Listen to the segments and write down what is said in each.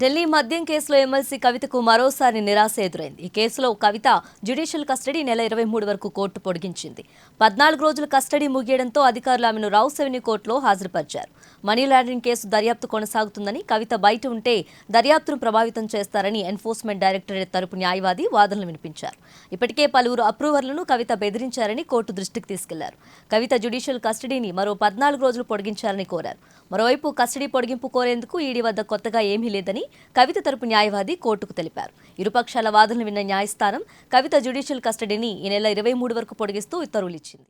ఢిల్లీ మద్యం కేసులో ఎమ్మెల్సీ కవితకు మరోసారి నిరాశ ఎదురైంది. ఈ కేసులో కవిత జ్యుడిషియల్ కస్టడీ నెల ఇరవై మూడు వరకు కోర్టు పొడిగించింది. పద్నాలుగు రోజుల కస్టడీ ముగియడంతో అధికారులు ఆమెను రౌస్ అవెన్యూ కోర్టులో హాజరుపరిచారు. మనీ లాండరింగ్ కేసు దర్యాప్తు కొనసాగుతుందని కవిత బయట ఉంటే దర్యాప్తును ప్రభావితం చేస్తారని ఎన్ఫోర్స్మెంట్ డైరెక్టరేట్ తరపు న్యాయవాది వాదనలు వినిపించారు. ఇప్పటికే పలువురు అప్రూవర్లను కవిత బెదిరించారని కోర్టు దృష్టికి తీసుకెళ్ళారు. కవిత జ్యుడిషియల్ కస్టడీని మరో పద్నాలుగు రోజులు పొడిగించాలని కోరారు. మరోవైపు కస్టడీ పొడిగింపు కోరేందుకు ఈడీ వద్ద కొత్తగా ఏమీ లేదని కవిత తరపు న్యాయవాది కోర్టుకు తెలిపారు. ఇరుపక్షాల వాదనలు విన్న న్యాయస్థానం కవిత జ్యుడిషియల్ కస్టడీని ఈ నెల ఇరవై మూడు వరకు పొడిగిస్తూ ఉత్తర్వులు ఇచ్చింది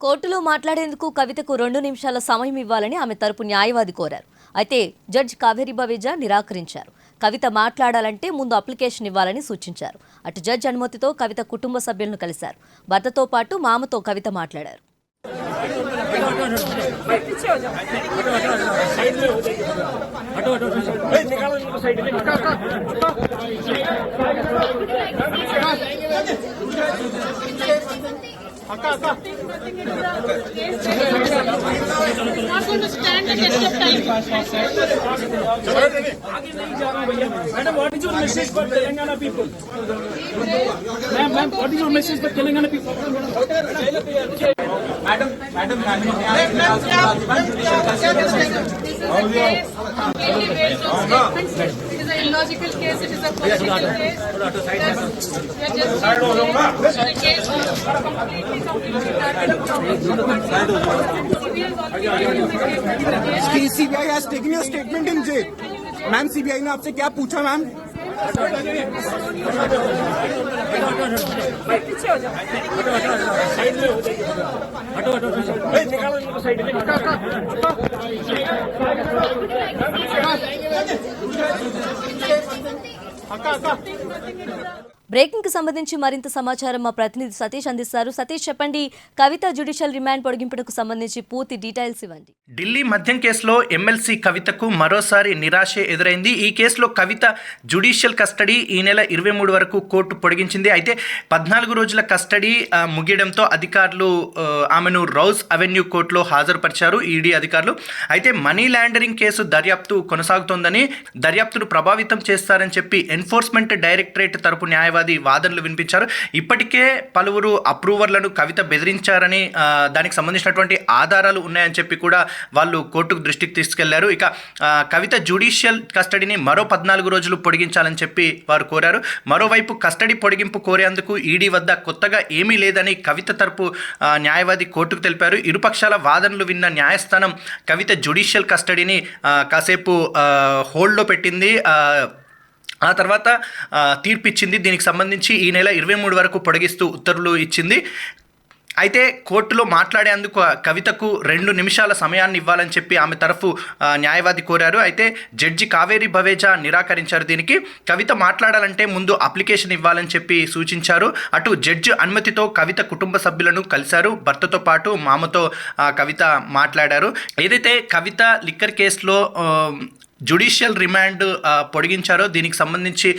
కోర్టులో మాట్లాడేందుకు కవితకు రెండు నిమిషాల సమయం ఇవ్వాలని ఆమె తరపు న్యాయవాది కోరారు. అయితే జడ్జి కావేరి బవేజా నిరాకరించారు. కవిత మాట్లాడాలంటే ముందు అప్లికేషన్ ఇవ్వాలని సూచించారు అటు జడ్జి అనుమతితో కవిత కుటుంబ సభ్యులను కలిశారు భర్తతో పాటు మామతో కవిత మాట్లాడారు madam what is your message for Telangana people is your message for Telangana people madam madam illogical case it is a political case CBI has taken statement in jail ma'am CBI ने आपसे क्या पूछा ma'am అక్క అక్క బ్రేకింగ్కి సంబంధించి మరింత సమాచారం మా ప్రతినిధి సతీష్ అందిస్తారు. సతీష్ చెప్పండి కవిత జ్యుడిషియల్ రిమాండ్ పొడిగింపునకు సంబంధించి పూర్తి డీటెయిల్స్ ఇవ్వండి. ఢిల్లీ మద్యం కేసులో ఎమ్మెల్సీ కవితకు మరోసారి నిరాశ ఎదురైంది. ఈ కేసులో కవిత జ్యుడిషియల్ కస్టడీ ఈ నెల ఇరవై మూడు వరకు కోర్టు పొడిగించింది. అయితే పద్నాలుగు రోజుల కస్టడీ ముగియడంతో అధికారులు ఆమెను రౌజ్ అవెన్యూ కోర్టులో హాజరుపరిచారు ఈడీ అధికారులు. అయితే మనీ లాండరింగ్ కేసు దర్యాప్తు కొనసాగుతోందని దర్యాప్తును ప్రభావితం చేస్తారని చెప్పి ఎన్ఫోర్స్మెంట్ డైరెక్టరేట్ తరపు న్యాయవాది వాదనలు వినిపించారు. ఇప్పటికే పలువురు అప్రూవర్లను కవిత బెదిరించారని దానికి సంబంధించినటువంటి ఆధారాలు ఉన్నాయని చెప్పి కూడా వాళ్ళు కోర్టుకు దృష్టికి తీసుకెళ్ళారు. ఇక కవిత జ్యుడిషియల్ కస్టడీని మరో పద్నాలుగు రోజులు పొడిగించాలని చెప్పి వారు కోరారు. మరోవైపు కస్టడీ పొడిగింపు కోరేందుకు ఈడీ వద్ద కొత్తగా ఏమీ లేదని కవిత తరపు న్యాయవాది కోర్టుకు తెలిపారు. ఇరుపక్షాల వాదనలు విన్న న్యాయస్థానం కవిత జ్యుడిషియల్ కస్టడీని కాసేపు హోల్డ్లో పెట్టింది. ఆ, తర్వాత తీర్పిచ్చింది. తీర్పు ఇచ్చింది దీనికి సంబంధించి ఈ నెల ఇరవై మూడు వరకు పొడిగిస్తూ ఉత్తర్వులు ఇచ్చింది. అయితే కోర్టులో మాట్లాడేందుకు కవితకు రెండు నిమిషాల సమయాన్ని ఇవ్వాలని చెప్పి ఆమె తరఫు న్యాయవాది కోరారు. అయితే జడ్జి కావేరి భవేజా నిరాకరించారు దీనికి. కవిత మాట్లాడాలంటే ముందు అప్లికేషన్ ఇవ్వాలని చెప్పి సూచించారు. అటు జడ్జి అనుమతితో కవిత కుటుంబ సభ్యులను కలిశారు. భర్తతో పాటు మామతో కవిత మాట్లాడారు. ఏదైతే కవిత లిక్కర్ కేసులో జ్యుడిషియల్ రిమాండ్ పొడిగించారో దీనికి సంబంధించి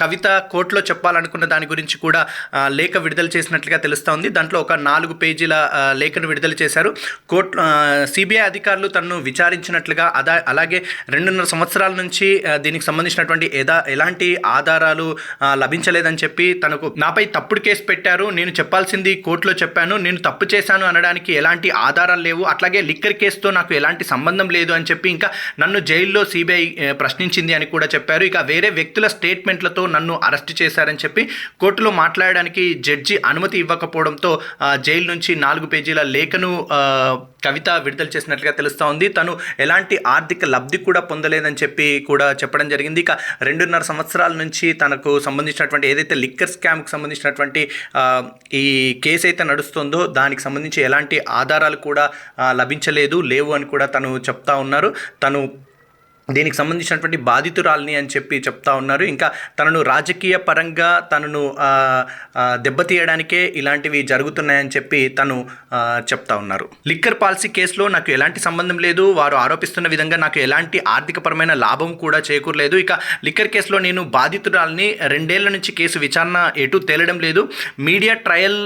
కవిత కోర్టులో చెప్పాలనుకున్న దాని గురించి కూడా లేఖ విడుదల చేసినట్లుగా తెలుస్తోంది. దాంట్లో ఒక నాలుగు పేజీల లేఖను విడుదల చేశారు. కోర్టు సిబిఐ అధికారులు తనను విచారించినట్లుగా అదా అలాగే రెండున్నర సంవత్సరాల నుంచి దీనికి సంబంధించినటువంటి ఎదా ఎలాంటి ఆధారాలు లభించలేదని చెప్పి తనకు నాపై తప్పుడు కేసు పెట్టారు నేను చెప్పాల్సింది కోర్టులో చెప్పాను నేను తప్పు చేశాను అనడానికి ఎలాంటి ఆధారాలు లేవు. అట్లాగే లిక్కర్ కేసుతో నాకు ఎలాంటి సంబంధం లేదు అని చెప్పి ఇంకా నన్ను జైల్లో సిబిఐ ప్రశ్నించింది అని కూడా చెప్పారు. ఇక వేరే వ్యక్తుల స్టేట్మెంట్లతో నన్ను అరెస్ట్ చేశారని చెప్పి కోర్టులో మాట్లాడడానికి జడ్జి అనుమతి ఇవ్వకపోవడంతో జైలు నుంచి నాలుగు పేజీల లేఖను కవిత విడుదల చేసినట్లుగా తెలుస్తూ ఉంది. తను ఎలాంటి ఆర్థిక లబ్ధి కూడా పొందలేదని చెప్పి కూడా చెప్పడం జరిగింది. ఇక రెండున్నర సంవత్సరాల నుంచి తనకు సంబంధించినటువంటి ఏదైతే లిక్కర్ స్కామ్కి సంబంధించినటువంటి ఈ కేసు అయితే నడుస్తుందో దానికి సంబంధించి ఎలాంటి ఆధారాలు కూడా లభించలేదు లేవు అని కూడా తను చెప్తా ఉన్నారు. తను దీనికి సంబంధించినటువంటి బాధితురాల్ని అని చెప్పి చెప్తా ఉన్నారు. ఇంకా తనను రాజకీయ పరంగా తనను దెబ్బతీయడానికే ఇలాంటివి జరుగుతున్నాయని చెప్పి తను చెప్తా ఉన్నారు. లిక్కర్ పాలసీ కేసులో నాకు ఎలాంటి సంబంధం లేదు. వారు ఆరోపిస్తున్న విధంగా నాకు ఎలాంటి ఆర్థికపరమైన లాభం కూడా చేకూరలేదు. ఇక లిక్కర్ కేసులో నేను బాధితురాల్ని రెండేళ్ళ నుంచి కేసు విచారణ ఎటు తేలడం లేదు. మీడియా ట్రయల్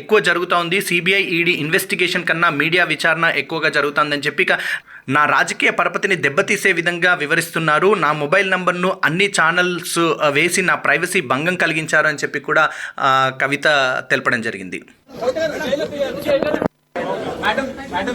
ఎక్కువ జరుగుతూ ఉంది. సిబిఐ ఈడీ ఇన్వెస్టిగేషన్ కన్నా మీడియా విచారణ ఎక్కువగా జరుగుతుందని చెప్పి ఇక నా రాజకీయ పరపతిని దెబ్బతీసే విధంగా వివరిస్తున్నారు నా మొబైల్ నంబర్ను అన్ని ఛానల్స్ వేసి నా ప్రైవసీ భంగం కలిగించారు అని చెప్పి కూడా కవిత తెలపడం జరిగింది madam madam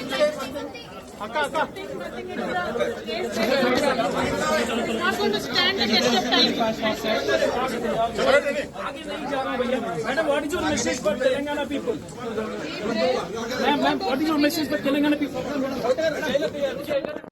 Madam, what is your message for Telangana people? Ma'am, ma'am, what is your message for Telangana people?